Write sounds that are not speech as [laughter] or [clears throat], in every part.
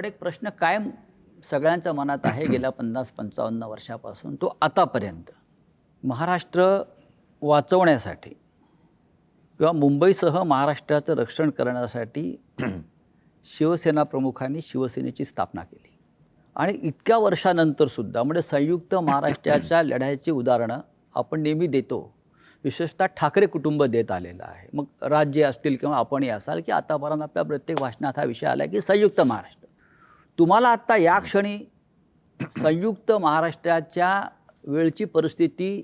पण एक प्रश्न कायम सगळ्यांच्या मनात आहे गेल्या पन्नास पंचावन्न वर्षापासून तो आतापर्यंत. महाराष्ट्र वाचवण्यासाठी किंवा मुंबईसह महाराष्ट्राचं रक्षण करण्यासाठी [clears throat] शिवसेना प्रमुखांनी शिवसेनेची स्थापना केली. आणि इतक्या वर्षानंतरसुद्धा म्हणजे संयुक्त महाराष्ट्राच्या [clears throat] लढ्याची उदाहरणं आपण नेहमी देतो. विशेषतः ठाकरे कुटुंब देत आलेलं आहे. मग राज्य असतील किंवा आपणही असाल की आतापर्यंत आपल्या प्रत्येक भाषणात हा विषय आला की संयुक्त महाराष्ट्र. तुम्हाला आत्ता या क्षणी संयुक्त महाराष्ट्राच्या वेळची परिस्थिती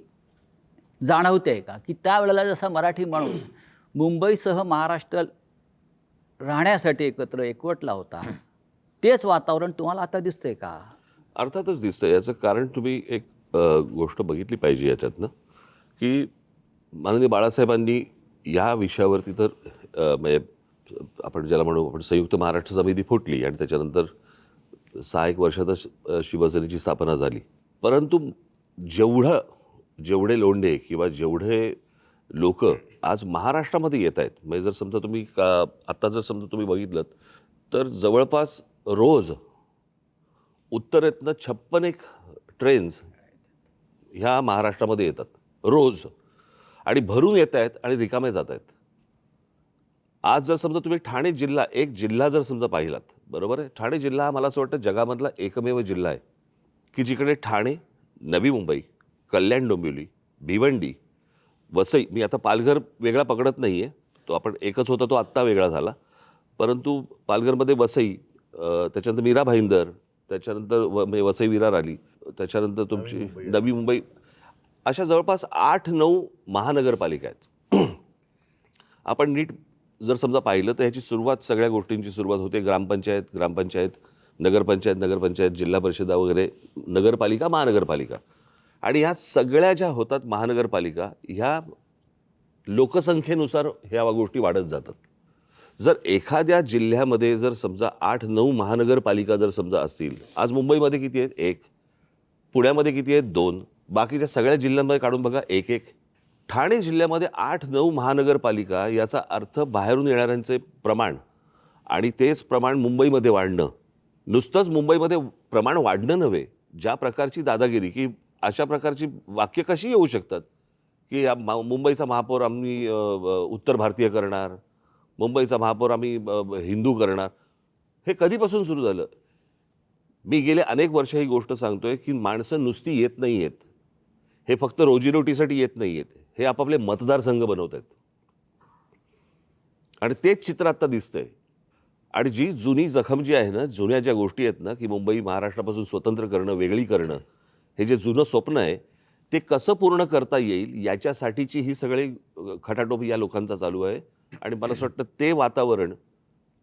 जाणवते आहे का? की त्यावेळेला जसा मराठी माणूस मुंबईसह महाराष्ट्र राहण्यासाठी एकत्र एकवटला होता तेच वातावरण तुम्हाला आता दिसतंय का? अर्थातच दिसतं याचं कारण तुम्ही एक गोष्ट बघितली पाहिजे याच्यातनं की माननीय बाळासाहेबांनी या विषयावरती तर म्हणजे आपण ज्याला म्हणू आपण संयुक्त महाराष्ट्र समिती फुटली आणि त्याच्यानंतर सहा एक वर्षातच शिवसेनेची स्थापना झाली. परंतु जेवढं जेवढे लोंढे किंवा जेवढे लोक आज महाराष्ट्रामध्ये येत आहेत म्हणजे जर समजा तुम्ही का आत्ता जर समजा तुम्ही बघितलं तर जवळपास रोज उत्तरेतनं छप्पन एक ट्रेन्स ह्या महाराष्ट्रामध्ये येतात. रोज. आणि भरून येत आहेत आणि रिकामे जात आहेत. आज जर समजा तुम्ही ठाणे जिल्हा एक जिल्हा जर समजा पाहिलात बरोबर आहे? ठाणे जिल्हा हा मला असं वाटतं जगामधला एकमेव जिल्हा आहे की जिकडे ठाणे नवी मुंबई कल्याण डोंबिवली भिवंडी वसई मी आता पालघर वेगळा पकडत नाही आहे तो आपण एकच होता तो आत्ता वेगळा झाला. परंतु पालघरमध्ये वसई त्याच्यानंतर मीरा भाईंदर त्याच्यानंतर व म्हणजे वसई विरार आली त्याच्यानंतर तुमची नवी मुंबई अशा जवळपास आठ नऊ महानगरपालिका आहेत. आपण नीट जर समजा पाहिलं तर ह्याची सुरुवात सगळ्या गोष्टींची सुरुवात होते ग्रामपंचायत ग्रामपंचायत नगरपंचायत नगरपंचायत जिल्हा परिषदा वगैरे नगरपालिका महानगरपालिका. आणि ह्या सगळ्या ज्या होतात महानगरपालिका ह्या लोकसंख्येनुसार ह्या गोष्टी वाढत जातात. जर एखाद्या जिल्ह्यामध्ये जर समजा आठ नऊ महानगरपालिका जर समजा असतील आज मुंबईमध्ये किती आहेत? एक. पुण्यामध्ये किती आहेत? दोन. बाकीच्या सगळ्या जिल्ह्यांमध्ये काढून बघा एक एक. ठाणे जिल्ह्यामध्ये आठ नऊ महानगरपालिका याचा अर्थ बाहेरून येणाऱ्यांचे प्रमाण आणि तेच प्रमाण मुंबईमध्ये वाढणं. नुसतंच मुंबईमध्ये प्रमाण वाढणं नव्हे ज्या प्रकारची दादागिरी की अशा प्रकारची वाक्य कशी येऊ शकतात? की या मा- मुंबईचा महापौर आम्ही उत्तर भारतीय करणार मुंबईचा महापौर आम्ही हिंदू करणार. हे कधीपासून सुरू झालं? मी गेले अनेक वर्ष ही गोष्ट सांगतोय की माणसं नुसती येत नाही आहेत हे फक्त रोजीरोटीसाठी येत नाही आहेत हे आपापले मतदारसंघ बनवत आहेत आणि तेच चित्र आत्ता दिसतंय. आणि जी जुनी जखम जी आहे ना जुन्या ज्या गोष्टी आहेत ना की मुंबई महाराष्ट्रापासून स्वतंत्र करणं वेगळी करणं हे जे जुनं स्वप्न आहे ते कसं पूर्ण करता येईल याच्यासाठीची ही सगळी खटाटोप या लोकांचा चालू आहे. आणि मला असं वाटतं ते वातावरण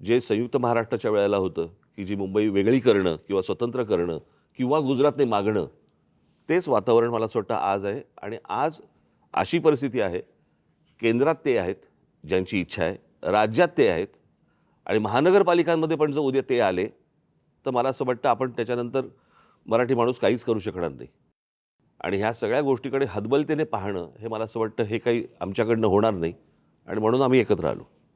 जे संयुक्त महाराष्ट्राच्या वेळेला होतं की जी मुंबई वेगळी करणं किंवा स्वतंत्र करणं किंवा गुजरातने मागणं तेच वातावरण मला असं वाटतं आज आहे. आणि आज अशी परिस्थिती आहे. केंद्रात ते आहेत ज्यांची इच्छा आहे. राज्यात ते आहेत. आणि महानगरपालिकांमध्ये पण जर उद्या ते आले तर मला असं वाटतं आपण त्याच्यानंतर मराठी माणूस काहीच करू शकणार नाही. आणि ह्या सगळ्या गोष्टीकडे हतबलतेने पाहणं हे मला असं वाटतं हे काही आमच्याकडनं होणार नाही. आणि म्हणून आम्ही एकत्र आलो.